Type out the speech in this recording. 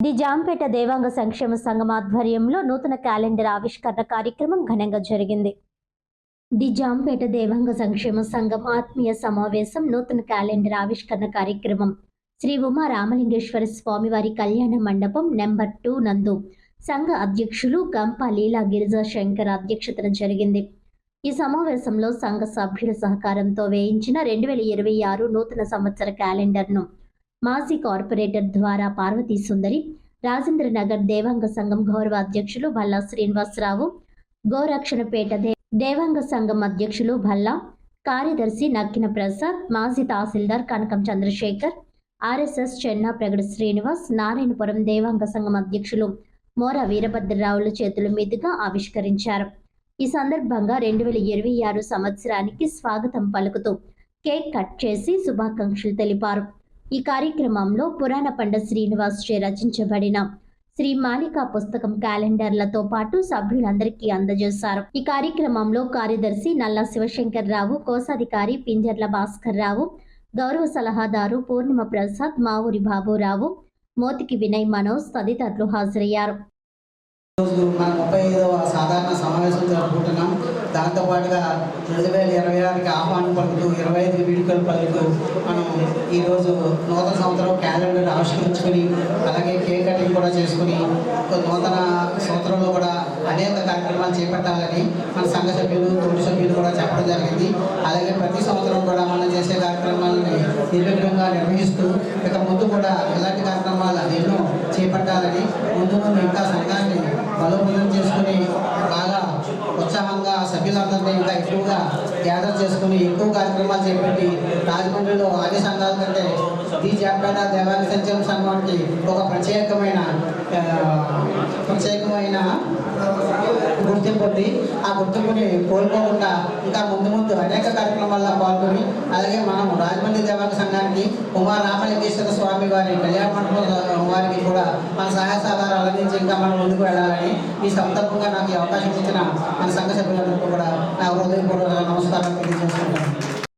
The Jampeta Devanga సంక్షేమ సంఘం ఆధ్వర్యంలో నూతన క్యాలెండర్ ఆవిష్కరణ కార్యక్రమం ఘనంగా జరిగింది. ది జాంపేట దేవాంగ సంక్షేమ సంఘం ఆత్మీయ సమావేశం నూతన క్యాలెండర్ ఆవిష్కరణ కార్యక్రమం. శ్రీ ఉమా రామలింగేశ్వర స్వామివారి కళ్యాణ మండపం నెంబర్ టూ నందు సంఘ అధ్యక్షులు గంప లీలా గిరిజా శంకర్ అధ్యక్షతన జరిగింది. ఈ సమావేశంలో సంఘ సభ్యుల సహకారంతో వేయించిన రెండు వేల ఇరవై ఆరు నూతన సంవత్సర క్యాలెండర్ను మాజీ కార్పొరేటర్ ద్వారా పార్వతీ సుందరి రాజేంద్ర నగర్ దేవాంగ సంఘం గౌరవ అధ్యక్షులు భల్లా శ్రీనివాసరావు గోరక్షణపేట దేవాంగ సంఘం అధ్యక్షులు భల్లా కార్యదర్శి నక్కిన ప్రసాద్ మాజీ తహసీల్దార్ కనకం చంద్రశేఖర్ ఆర్ఎస్ఎస్ చెన్నా ప్రగడ శ్రీనివాస్ నారాయణపురం దేవాంగ సంఘం అధ్యక్షులు మోర వీరభద్రరావుల చేతుల మీదుగా ఆవిష్కరించారు. ఈ సందర్భంగా రెండు వేల ఇరవై ఆరు సంవత్సరానికి స్వాగతం పలుకుతూ కేక్ కట్ చేసి శుభాకాంక్షలు తెలిపారు. ఈ కార్యక్రమంలో పురాణ పండ శ్రీనివాస్ చే రచించబడిన శ్రీ మాలికా పుస్తకం క్యాలెండర్లతో పాటు సభ్యులందరికీ అందజేశారు. ఈ కార్యక్రమంలో కార్యదర్శి నల్ల శివశంకర్ రావు కోశాధికారి పింజర్ల భాస్కర్ రావు గౌరవ సలహాదారు పూర్ణిమ ప్రసాద్ మావూరి బాబురావు మోతికి వినయ్ మనోజ్ తదితరులు హాజరయ్యారు. మన ముప్పై ఐదవ సాధారణ సమావేశం జరుపుకుంటున్నాం. దాంతోపాటుగా రెండు వేల ఇరవై ఆరుకి ఆహ్వానం పలుకుతూ ఇరవై ఐదు వేడుకలు పలుకుతూ మనం ఈరోజు నూతన సంవత్సరం క్యాలెండర్ ఆవిష్కరించుకొని అలాగే కేక్ కటింగ్ కూడా చేసుకుని నూతన సంవత్సరంలో కూడా అనేక కార్యక్రమాలు చేపట్టాలని మన సంఘ సభ్యులు తోటి సభ్యులు కూడా చెప్పడం జరిగింది. అలాగే ప్రతి సంవత్సరం కూడా మనం చేసే కార్యక్రమాలని నిర్విఘ్నంగా నిర్వహిస్తూ ఇక ముందు కూడా ఇలాంటి కార్యక్రమాలు ఎన్నో చేపట్టాలని ముందు ముందు ఇంకా సంఘాన్ని బలోపేతం చేసుకుని గ్యాదర్ చేసుకుని ఎక్కువ కార్యక్రమాలు చేపట్టి రాజమండ్రిలో అన్ని సంఘాల కంటే ది జాపేట దేవాలయ సంచలన సంఘానికి ఒక ప్రత్యేకమైన ప్రత్యేకమైన గుర్తింపు ఉంది ఆ గుర్తింపుని కోల్పోకుండా ఇంకా ముందు ముందు అనేక కార్యక్రమాల్లో పాల్గొని అలాగే మనం రాజమండ్రి దేవాలయ సంఘానికి ఉమా రామలింగేశ్వర స్వామి వారి కళ్యాణ మండపం వారికి కూడా మన సహాయ సహకారాలు అందించి ఇంకా మనం ముందుకు వెళ్ళాలని ఈ సందర్భంగా నాకు ఈ అవకాశం ఇచ్చిన మన సంఘ సభ్యులందరికీ కూడా నా హృదయపూర్వక